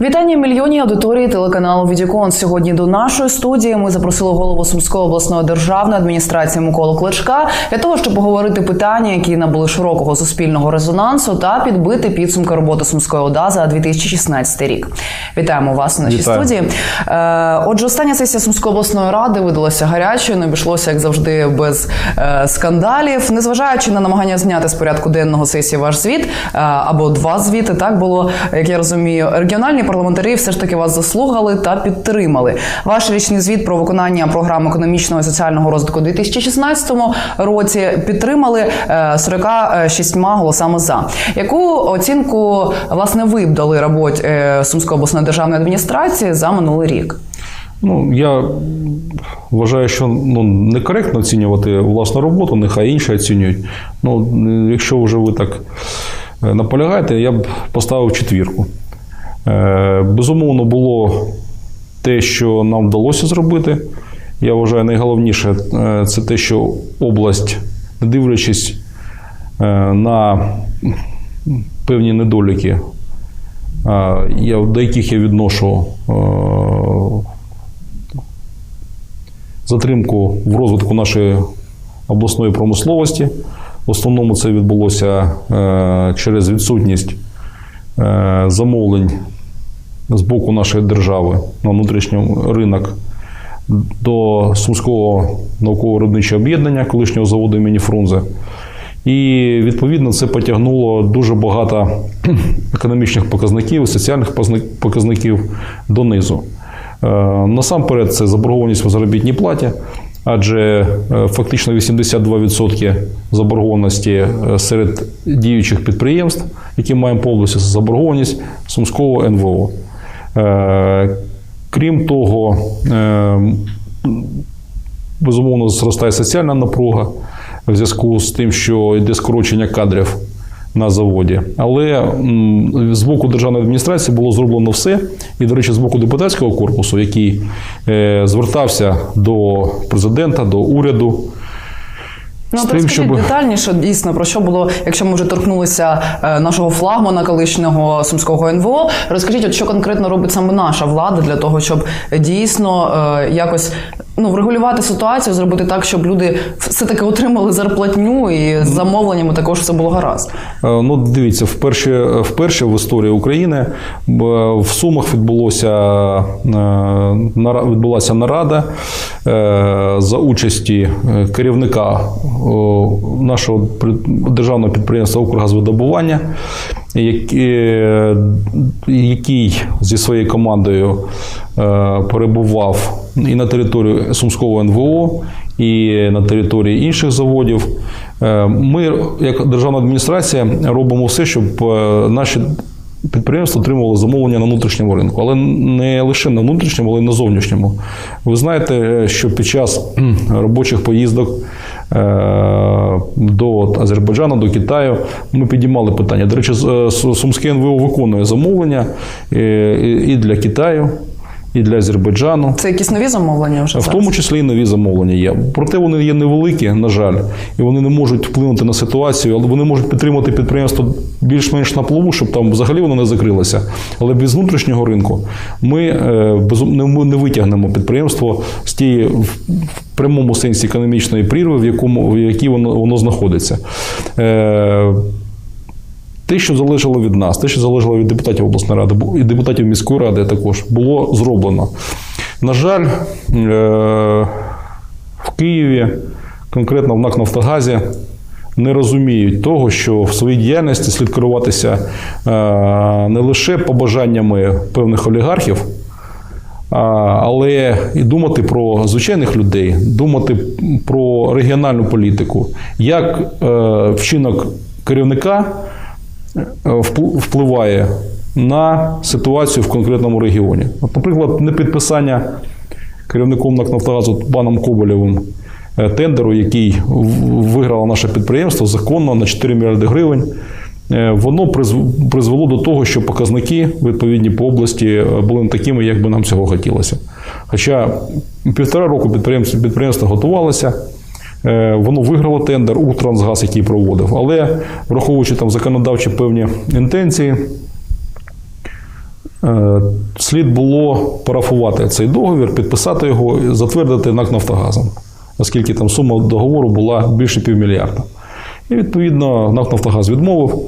Вітання мільйонній аудиторії телеканалу Відікон. Сьогодні до нашої студії ми запросили голову Сумської обласної державної адміністрації Миколу Кличка для того, щоб поговорити питання, які набули широкого суспільного резонансу, та підбити підсумки роботи Сумської ОДА за 2016 рік. Вітаємо вас у нашій Вітаю. студії. Е, Отже, остання сесія Сумської обласної ради видалася гарячою, не обійшлося, як завжди, без е, скандалів. Незважаючи на намагання зняти з порядку денного сесії ваш звіт е, або два звіти, так було, як я розумію, регіональні парламентарі все ж таки вас заслухали та підтримали. Ваш річний звіт про виконання програми економічного і соціального розвитку у 2016 році підтримали е, 46 голосами за. Яку оцінку власне ви б дали роботі е, Сумської обласної державної адміністрації за минулий рік? Ну, я вважаю, що ну, некоректно оцінювати власну роботу, нехай інші оцінюють. Ну, якщо вже ви так е, наполягаєте, я б поставив четвірку. Е, Безумовно, було те, що нам вдалося зробити. Я вважаю, найголовніше е, це те, що область, не дивлячись е, на певні недоліки, я, до яких я відношу затримку в розвитку нашої обласної промисловості. В основному це відбулося через відсутність замовлень з боку нашої держави на внутрішній ринок до Сумського науково-виробничого об'єднання колишнього заводу імені Фрунзе. І відповідно це потягнуло дуже багато економічних показників соціальних показників донизу. Е, Насамперед, це заборгованість по заробітній платі, адже е, фактично 82% заборгованості е, серед діючих підприємств, які маємо по це заборгованість Сумського НВО. Е, Крім того, е, безумовно, зростає соціальна напруга в зв'язку з тим, що йде скорочення кадрів на заводі. Але з боку державної адміністрації було зроблено все. І, до речі, з боку депутатського корпусу, який е, звертався до президента, до уряду. Ну, з тим, розкажіть щоб детальніше дійсно про що було, якщо ми вже торкнулися е, нашого флагмана колишнього сумського НВО. Розкажіть, от що конкретно робить саме наша влада для того, щоб дійсно е, якось ну врегулювати ситуацію, зробити так, щоб люди все таки отримали зарплатню і з замовленнями також все було гаразд. Е, Ну, дивіться, вперше, вперше в історії України в Сумах відбулося, е, відбулася нарада е, за участі керівника нашого державного підприємства «Укргазвидобування», який, зі своєю командою е, перебував і на території Сумського НВО, і на території інших заводів. Е, Ми, як державна адміністрація, робимо все, щоб е, наші підприємства отримувало замовлення на внутрішньому ринку, але не лише на внутрішньому, але й на зовнішньому. Ви знаєте, що під час робочих поїздок е, до Азербайджану, до Китаю ми підіймали питання. До речі, е, Сумське НВО виконує замовлення е, і для Китаю, і для Азербайджану. Це якісь нові замовлення вже В зараз? тому числі і нові замовлення є. Проте вони є невеликі, на жаль, і вони не можуть вплинути на ситуацію, але вони можуть підтримати підприємство більш-менш на плаву, щоб там взагалі воно не закрилося. Але без внутрішнього ринку ми е, не, витягнемо підприємство з тієї в, в прямому сенсі економічної прірви, в якому в якій воно, воно знаходиться. Те, що залежало від нас, те, що залежало від депутатів обласної ради і депутатів міської ради, також було зроблено. На жаль, е, в Києві, конкретно в НАК Нафтогазі, не розуміють того, що в своїй діяльності слід керуватися е, не лише побажаннями певних олігархів, але і думати про звичайних людей, думати про регіональну політику, як е, вчинок керівника впливає на ситуацію в конкретному регіоні. От, наприклад, непідписання керівником НАК «Нафтогазу» паном Коболєвим е, тендеру, який виграло наше підприємство законно на 4 мільярди гривень. е, Воно призвело до того, що показники відповідні по області е, були не такими, як би нам цього хотілося. Хоча півтора року підприємство, підприємство готувалося, е, воно виграло тендер у Трансгаз, який проводив. Але враховуючи там законодавчі певні інтенції, Е, Слід було парафувати цей договір, підписати його, затвердити НАК Нафтогазом, оскільки там сума договору була більше півмільярда. І відповідно НАК Нафтогаз відмовив.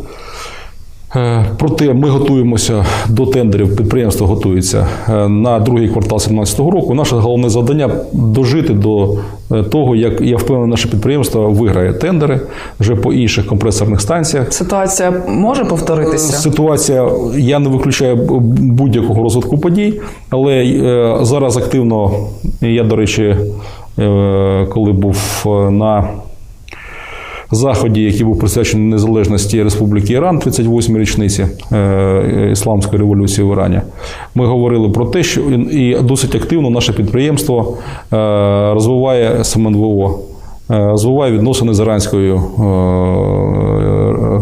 Е, Проте ми готуємося до тендерів, підприємство готується е, на другий квартал 2017 року. Наше головне завдання дожити до е, того, як я впевнений, наше підприємство виграє тендери вже по інших компресорних станціях. Ситуація може повторитися? Ситуація, я не виключаю будь-якого розвитку подій, але зараз активно, я, до речі, коли був на заході, який був присвячений незалежності Республіки Іран, 38-й річниці е, Ісламської революції в Ірані, ми говорили про те, що і досить активно наше підприємство е, розвиває СМНВО. е, Розвиває відносини з Іранською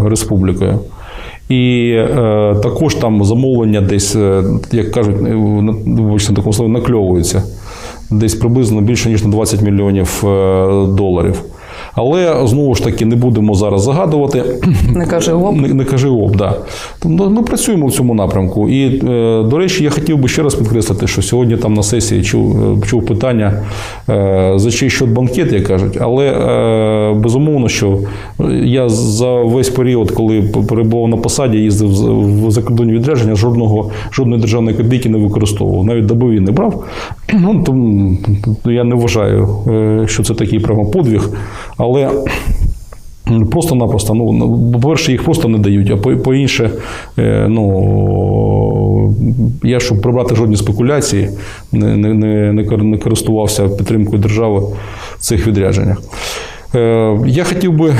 республікою. І е, також там замовлення десь, як кажуть, вибачте на такому слові, накльовуються. Десь приблизно більше, ніж на 20 мільйонів доларів. Але знову ж таки не будемо зараз загадувати. Не кажи гоп. Не, не кажи об, да. Тому ми працюємо в цьому напрямку. І, е, до речі, я хотів би ще раз підкреслити, що сьогодні там на сесії чув, е, чув питання е, за чий счет банкет, як кажуть. Але безумовно, що я за весь період, коли перебував на посаді, їздив в закордонні відрядження, жодного жодної державної копійки не використовував. Навіть добові не брав. Ну, тому я не вважаю, що це такий прямо подвиг. Але Просто-напросто, ну, ну, по-перше, їх просто не дають, а по- по-інше, е, ну, я, щоб прибрати жодні спекуляції, не, не не користувався підтримкою держави в цих відрядженнях. Е, Я хотів би,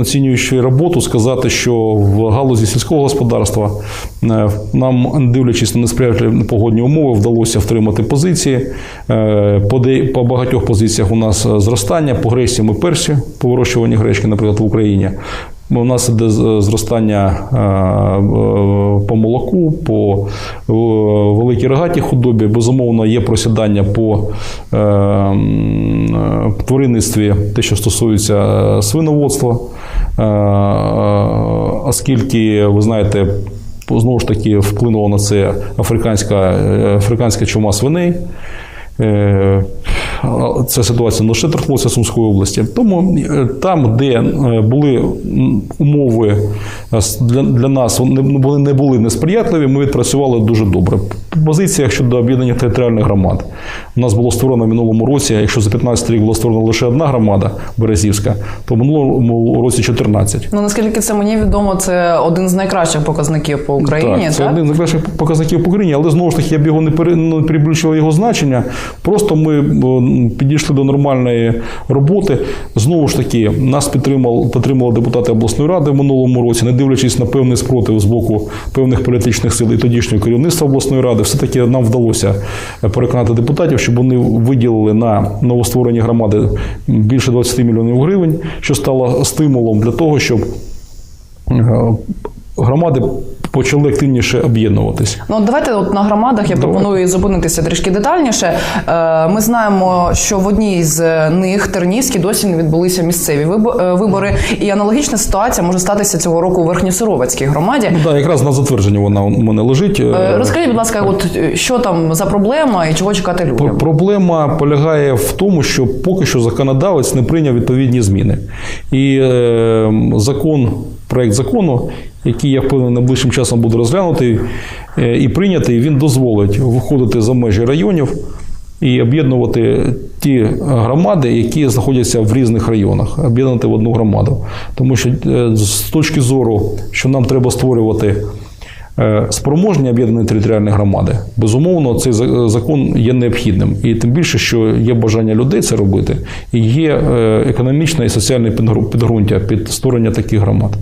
оцінюючи роботу, сказати, що в галузі сільського господарства е, нам, дивлячись на несприятливі погодні умови, вдалося втримати позиції. Е, По, багатьох позиціях у нас зростання. По гречці ми перші по вирощуванні гречки, наприклад, в Україні. У нас іде зростання е, по молоку, по е, великій рогатій худобі. Безумовно, є просідання по е, тваринництві, те, що стосується свиноводства, оскільки, ви знаєте, знову ж таки вплинула на це африканська, африканська чума свиней. Ця ситуація не лише торкнулася Сумської області. Тому е, там, де е, були умови е, для, нас, вони не були, не були несприятливі, ми відпрацювали дуже добре. Позиціях щодо об'єднання територіальних громад. У нас було створено в минулому році, якщо за 15 рік була створена лише одна громада Березівська, то в минулому році 14. Ну наскільки це мені відомо, це один з найкращих показників по Україні. Так, це так? один з найкращих показників по Україні, але знову ж таки я б його не пере- перебільшував його значення. Просто ми підійшли до нормальної роботи. Знову ж таки, нас підтримали, підтримали депутати обласної ради в минулому році, не дивлячись на певний спротив з боку певних політичних сил і тодішнього керівництва обласної ради, все-таки нам вдалося переконати депутатів, щоб вони виділили на новостворені громади більше 20 мільйонів гривень, що стало стимулом для того, щоб е, громади почали активніше об'єднуватись. Ну, давайте от на громадах я Давай. пропоную зупинитися трішки детальніше. Е, Ми знаємо, що в одній з них Тернівській досі не відбулися місцеві е, вибори, і аналогічна ситуація може статися цього року у Верхньосировацькій громаді. Ну, да, якраз на затвердженні вона у мене лежить. Е, Розкажіть, будь ласка, от що там за проблема і чого чекати людям? Проблема полягає в тому, що поки що законодавець не прийняв відповідні зміни. І закон, проект закону, який я впевнений найближчим часом буде розглянутий е, і прийнятий, він дозволить виходити за межі районів. І об'єднувати ті громади, які знаходяться в різних районах, об'єднати в одну громаду. Тому що е, з точки зору, що нам треба створювати Е, Спроможні об'єднані територіальні громади, безумовно, цей закон є необхідним. І тим більше, що є бажання людей це робити, і є економічне і соціальне підґрунтя під створення таких громад.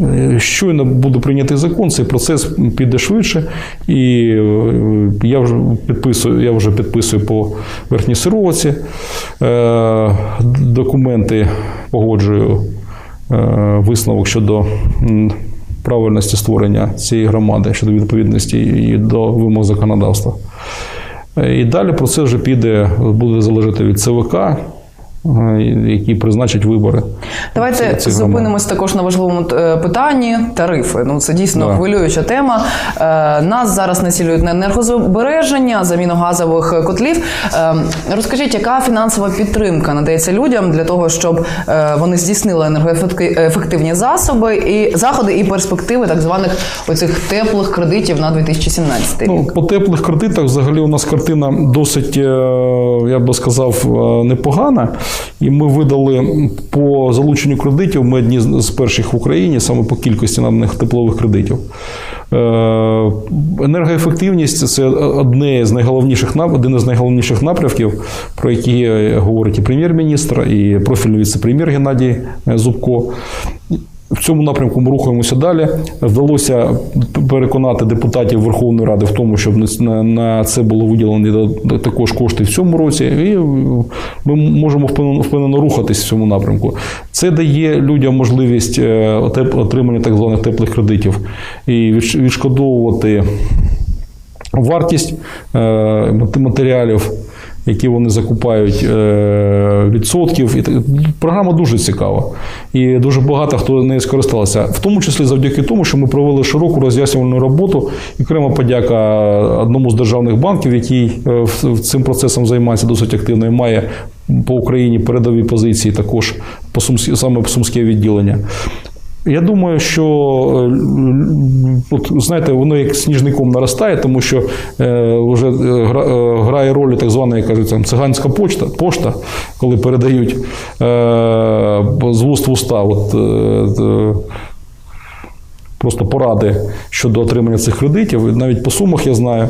Е, Щойно буде прийнятий закон, цей процес піде швидше, і е, я вже підписую, я вже підписую по верхній сироваці е, документи, погоджую висновок щодо правильності створення цієї громади, щодо відповідності і до вимог законодавства. І далі процес вже піде, буде залежати від ЦВК, які призначать вибори. Давайте Ці- ці зупинимось також на важливому е, питанні тарифи. Ну це дійсно Да. хвилююча тема. Е, нас зараз націлюють на енергозбереження, заміну газових котлів. Е, розкажіть, яка фінансова підтримка надається людям для того, щоб вони здійснили енергоефективні засоби і заходи і перспективи так званих оцих теплих кредитів на 2017 рік? Ну, по теплих кредитах взагалі у нас картина досить, я би сказав, непогана. І ми видали по залученню кредитів, ми одні з перших в Україні, саме по кількості наданих теплових кредитів. Е, Енергоефективність це одне з найголовніших один із найголовніших напрямків, про які говорить і прем'єр-міністр, і профільний віце-прем'єр Геннадій е, Зубко. В цьому напрямку ми рухаємося далі. Вдалося переконати депутатів Верховної Ради в тому, щоб на- це було виділені також кошти в цьому році, і ми можемо впевнено, впевнено рухатись в цьому напрямку. Це дає людям можливість е, отримання так званих теплих кредитів і відшкодовувати вартість е, матеріалів, які вони закупають е, відсотків. І програма дуже цікава. І дуже багато хто нею скористався. В тому числі завдяки тому, що ми провели широку роз'яснювальну роботу. І окрема подяка одному з державних банків, який е, в- цим процесом займається досить активно і має по Україні передові позиції також по саме по сумське відділення. Я думаю, що е, от, знаєте, воно як сніжником наростає, тому що е, вже е, е, грає роль так звана, як кажуть, там, циганська почта, пошта, коли передають е, з вуст в уста. От, е, Просто поради щодо отримання цих кредитів. Навіть по сумах я знаю.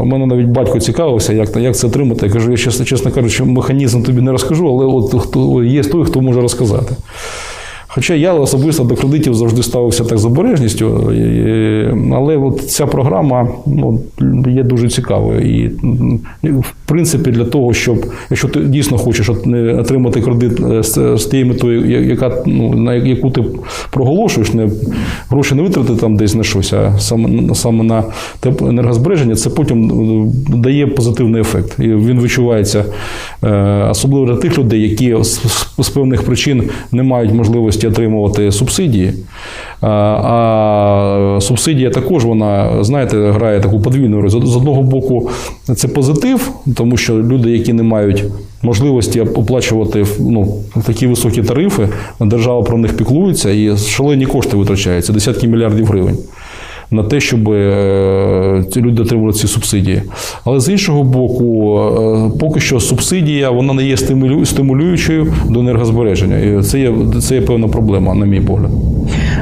У мене навіть батько цікавився, як, як це отримати. Я кажу, я чесно, чесно кажучи, механізм тобі не розкажу, але от хто є той, хто може розказати. Хоча я особисто до кредитів завжди ставився так з обережністю, але от ця програма ну, є дуже цікавою. І, в принципі, для того, щоб, якщо ти дійсно хочеш отримати кредит е, з, тією метою, яка, ну, на яку ти проголошуєш, не, гроші не витратити там десь на щось, а саме, саме на енергозбереження, це потім е, дає позитивний ефект. І він відчувається е, особливо для тих людей, які з- з певних причин не мають можливості отримувати субсидії. А, субсидія також вона, знаєте, грає таку подвійну роль. З одного боку, це позитив, тому що люди, які не мають можливості оплачувати ну, такі високі тарифи, держава про них піклується і шалені кошти витрачаються, десятки мільярдів гривень. На те, щоб е, ці люди отримували ці субсидії. Але з іншого боку, е, поки що субсидія вона не є стимулю- стимулюючою до енергозбереження. І це є, це є певна проблема, на мій погляд.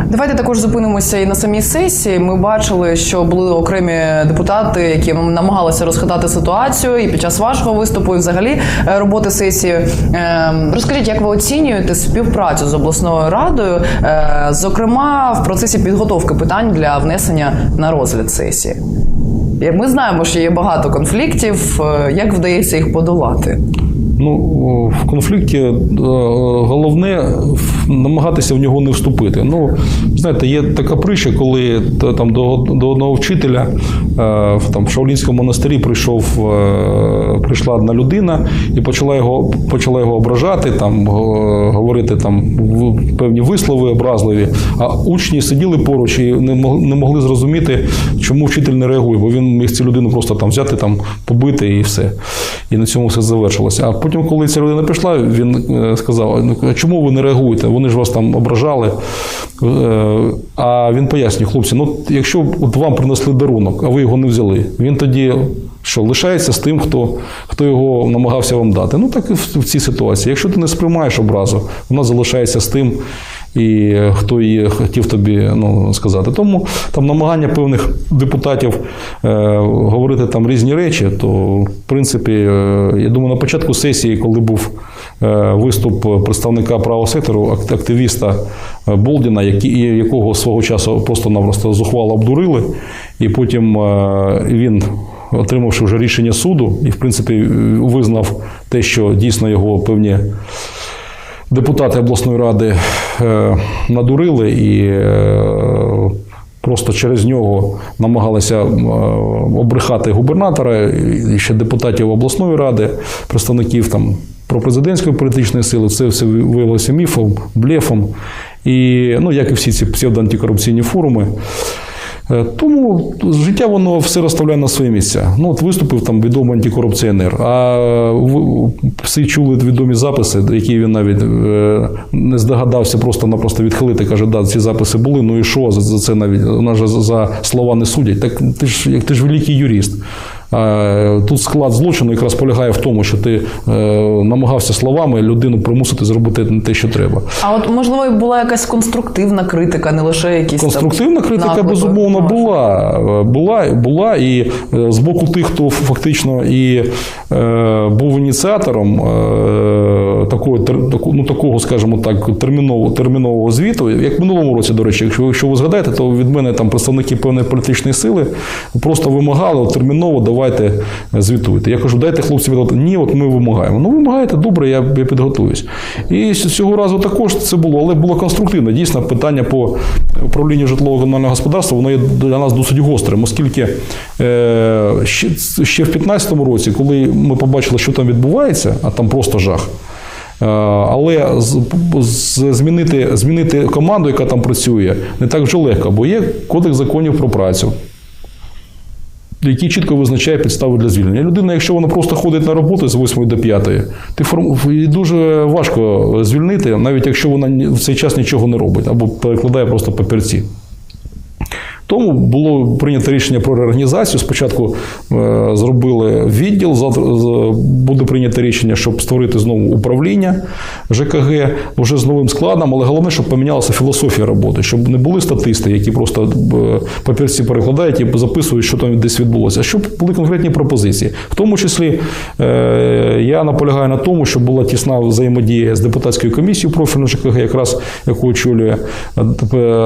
Давайте також зупинимося і на самій сесії. Ми бачили, що були окремі депутати, які намагалися розхитати ситуацію і під час вашого виступу, і взагалі е, роботи сесії. Е, Розкажіть, як ви оцінюєте співпрацю з обласною радою, е, зокрема в процесі підготовки питань для внесення на розгляд сесії? Ми знаємо, що є багато конфліктів. Е, Як вдається їх подолати? Ну, в конфлікті е, головне намагатися в нього не вступити. Ну, знаєте, є така притча, коли там до, до одного вчителя е, там, в Шаолінському монастирі прийшов, е, прийшла одна людина і почала його, почала його ображати, там, говорити там, певні вислови образливі. А учні сиділи поруч і не могли, не могли зрозуміти, чому вчитель не реагує, бо він міг цю людину просто там взяти, там, побити і все. І на цьому все завершилося. А потім, коли ця людина пішла, він е, сказав: «Ну, а чому ви не реагуєте? Вони ж вас там ображали. Е, А він пояснює, хлопці, ну якщо от вам принесли дарунок, а ви його не взяли, він тоді. Що лишається з тим, хто, хто його намагався вам дати. Ну так і в, в цій ситуації. Якщо ти не сприймаєш образу, вона залишається з тим, і е, хто її хотів тобі ну, сказати. Тому там намагання певних депутатів е, говорити там різні речі, то в принципі, е, я думаю, на початку сесії, коли був е, виступ представника правого сектору, активіста е, Болдіна, який, якого свого часу просто-напросто зухвало обдурили, і потім е, він. Отримавши вже рішення суду, і в принципі визнав те, що дійсно його певні депутати обласної ради е, надурили і е, Просто через нього намагалися е, обрехати губернатора і ще депутатів обласної ради, представників там пропрезидентської політичної сили. Це все виявилося міфом, блефом. І ну, як і всі ці псевдоантикорупційні форуми. Е, Тому життя воно все розставляє на свої місця. Ну, от виступив там відомий антикорупціонер. А всі чули відомі записи, які він навіть е, не здогадався просто-напросто відхилити. Каже, да, ці записи були. Ну і що за, це навіть у нас же за слова не судять. Так ти ж як ти ж великий юрист. А, Тут склад злочину якраз полягає в тому, що ти е, намагався словами людину примусити зробити не те, що треба. А от можливо і була якась конструктивна критика, не лише якісь Конструктивна критика, наклепи? безумовно, Ну, була. Була, була і е, з боку тих, хто фактично і е, був ініціатором е, такого, ну, такого, скажімо так, термінового, термінового звіту. Як в минулому році, до речі, якщо, якщо ви згадаєте, то від мене там представники певної політичної сили просто вимагали терміново давайте звітуйте. Я кажу, дайте хлопці віддати. Ні, от ми вимагаємо. Ну, вимагаєте, добре, я, я підготуюсь. І цього разу також це було, але було конструктивно. Дійсно, питання по управлінню житлового комунального господарства воно є для нас досить гострим, оскільки е, ще, ще в 2015 році, коли ми побачили, що там відбувається, а там просто жах. Е, Але змінити, змінити команду, яка там працює, не так вже легко, бо є кодекс законів про працю. Який чітко визначає підстави для звільнення. Людина, якщо вона просто ходить на роботу з 8 до 5, ти форм... дуже важко звільнити, навіть якщо вона в цей час нічого не робить або перекладає просто папірці. Тому було прийнято рішення про реорганізацію. Спочатку е, зробили відділ, завтра буде прийнято рішення, щоб створити знову управління ЖКГ вже з новим складом, але головне, щоб помінялася філософія роботи, щоб не були статисти, які просто е, папірці перекладають і записують, що там десь відбулося, щоб були конкретні пропозиції. В тому числі е, я наполягаю на тому, щоб була тісна взаємодія з депутатською комісією профільної ЖКГ, якраз яку очолює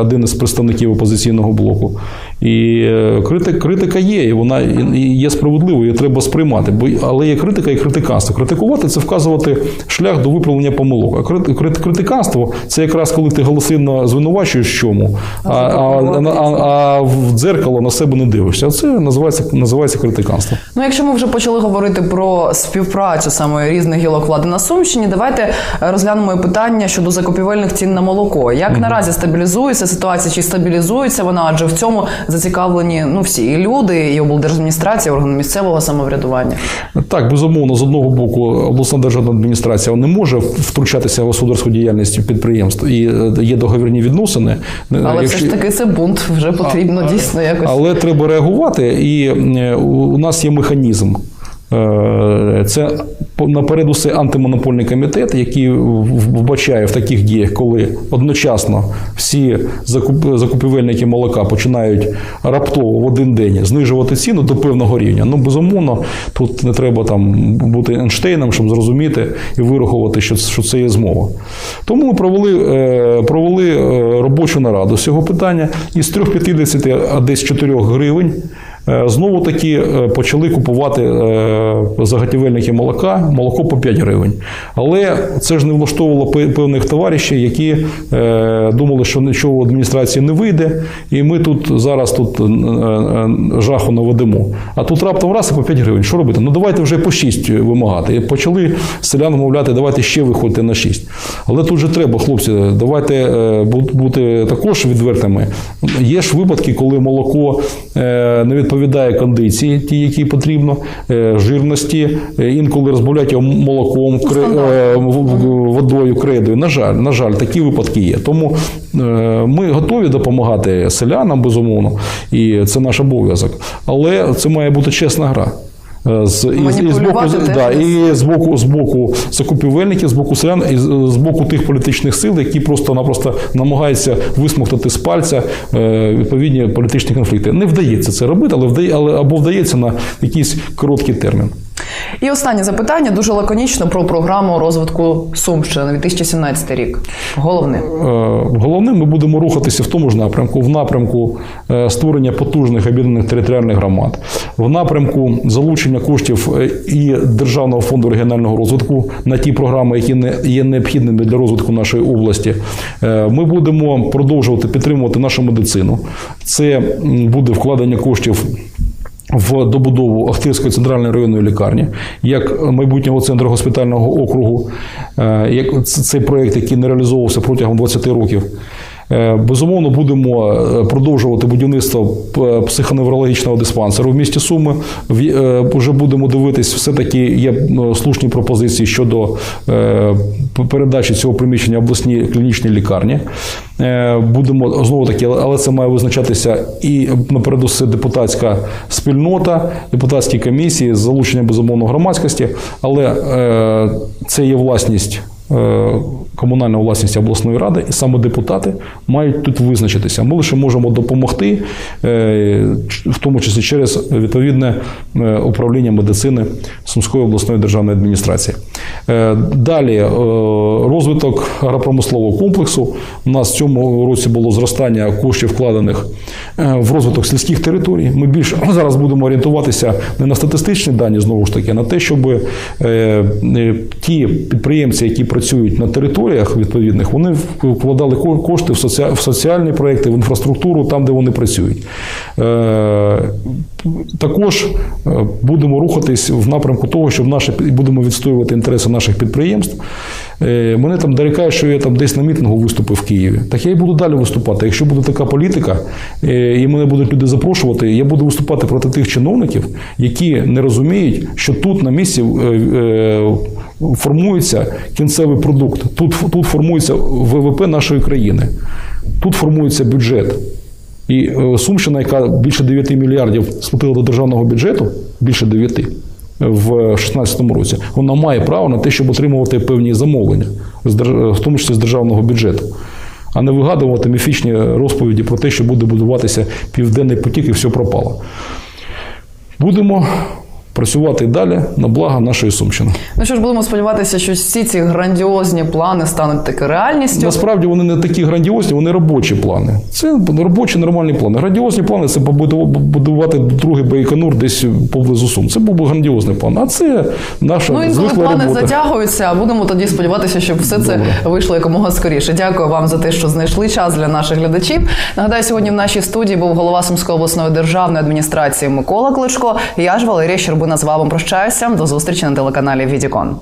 один із представників опозиційного блоку. І е, критика, критика є, і вона є справедливою, її треба сприймати. Бо але є критика і критиканство. Критикувати це вказувати шлях до виправлення помилок. А крит- крит- критиканство це якраз коли ти голосинно звинувачуєш чому, а, а, а, а, а в дзеркало на себе не дивишся. Це називається, називається критиканство. Ну, якщо ми вже почали говорити про співпрацю саме різних гілок влади на Сумщині, давайте розглянемо і питання щодо закупівельних цін на молоко. Як наразі стабілізується ситуація, чи стабілізується вона? Адже в цьому зацікавлені ну всі і люди, і облдержадміністрація, органи місцевого самоврядування. Так, безумовно, з одного боку, обласна державна адміністрація не може втручатися в господарську діяльність підприємств і е, є договірні відносини. Але все ж таки це бунт вже потрібно дійсно якось. Але треба реагувати, і е, у нас є механізм. Е, Це наперед усе антимонопольний комітет, який вбачає в таких діях, коли одночасно всі закупівельники молока починають раптово в один день знижувати ціну до певного рівня. Ну, безумовно, тут не треба там бути Ейнштейном, щоб зрозуміти і вирахувати, що, що це є змова. Тому ми провели, е, провели е, робочу нараду з цього питання із 3,50, а десь 4 гривень. Е, Знову таки е, почали купувати е, заготівельники молока, молоко по 5 гривень. Але це ж не влаштовувало певних товаришів, які думали, що нічого в адміністрації не вийде, і ми тут зараз тут жаху наведемо. А тут раптом раз і по 5 гривень. Що робити? Ну давайте вже по 6 вимагати. І почали селян мовляти, давайте ще виходьте на 6. Але тут же треба, хлопці, давайте бути також відвертими. Є ж випадки, коли молоко не відповідає кондиції, ті, які потрібно, е, жирності, е, інколи розбавляють його молоком, е, водою, кредою. На жаль, на жаль, такі випадки є. Тому ми готові допомагати селянам, безумовно, і це наш обов'язок. Але це має бути чесна гра. Е, З, і, і, з боку, да, і з боку, з боку закупівельників, з боку селян, і з, з боку тих політичних сил, які просто-напросто намагаються висмоктати з пальця е, відповідні політичні конфлікти. Не вдається це робити, але вдає, але або вдається на якийсь короткий термін. І останнє запитання дуже лаконічно про програму розвитку Сумщини на 2017 рік. Головне. Е, Головне, ми будемо рухатися в тому ж напрямку, в напрямку е, створення потужних об'єднаних територіальних громад, в напрямку залучення коштів е, і Державного фонду регіонального розвитку на ті програми, які не є необхідними для розвитку нашої області. Ми будемо продовжувати підтримувати нашу медицину. Це буде вкладення коштів в добудову Ахтирської центральної районної лікарні як майбутнього центру госпітального округу, е, як цей проєкт, який не реалізовувався протягом 20 років. Е, Безумовно, будемо е, продовжувати будівництво психоневрологічного диспансеру в місті Суми. Вже будемо дивитись, все-таки є е, слушні пропозиції щодо передачі цього приміщення обласній клінічній лікарні. Е, Будемо знову таки, але це має визначатися і напереду депутатська спільнота, депутатські комісії з залученням безумовно громадськості, але е, це є власність. е, Комунальна власність обласної ради, і саме депутати мають тут визначитися. Ми лише можемо допомогти, в тому числі через відповідне управління медицини Сумської обласної державної адміністрації. Е, Далі е, розвиток агропромислового комплексу. У нас в цьому році було зростання коштів вкладених е, в розвиток сільських територій. Ми більше зараз будемо орієнтуватися не на статистичні дані, знову ж таки, а на те, щоб ті підприємці, які працюють на територіях відповідних, вони вкладали кошти в соціальні проекти, в інфраструктуру там, де вони працюють. Е, Також е, будемо рухатись в напрямку того, щоб наші будемо відстоювати інтереси наших підприємств. Е, Мене там дорікають, що я там десь на мітингу виступив в Києві. Так я і буду далі виступати. Якщо буде така політика, е, і мене будуть люди запрошувати, я буду виступати проти тих чиновників, які не розуміють, що тут на місці е, е, формується кінцевий продукт. Тут, тут формується ВВП нашої країни, тут формується бюджет. І е, Сумщина, яка більше 9 мільярдів сплатила до державного бюджету, більше 9 в 2016 році, вона має право на те, щоб отримувати певні замовлення, держ- в тому числі з державного бюджету. А не вигадувати міфічні розповіді про те, що буде будуватися південний потік і все пропало. Будемо працювати далі на благо нашої Сумщини. Ну що ж, будемо сподіватися, що всі ці грандіозні плани стануть таки реальністю. Насправді вони не такі грандіозні, вони робочі плани. Це робочі нормальні плани. Грандіозні плани це побуду- будувати другий Байконур десь поблизу Сум. Це був би грандіозний план. А це наша Ну інколи плани робота. затягуються, а будемо тоді сподіватися, щоб все це Добре. вийшло якомога скоріше. Дякую вам за те, що знайшли час для наших глядачів. Нагадаю, сьогодні в нашій студії був голова Сумської обласної державної адміністрації Микола Кличко. Я ж Валерія Щербина з вами прощаюся. До зустрічі на телеканалі Відікон.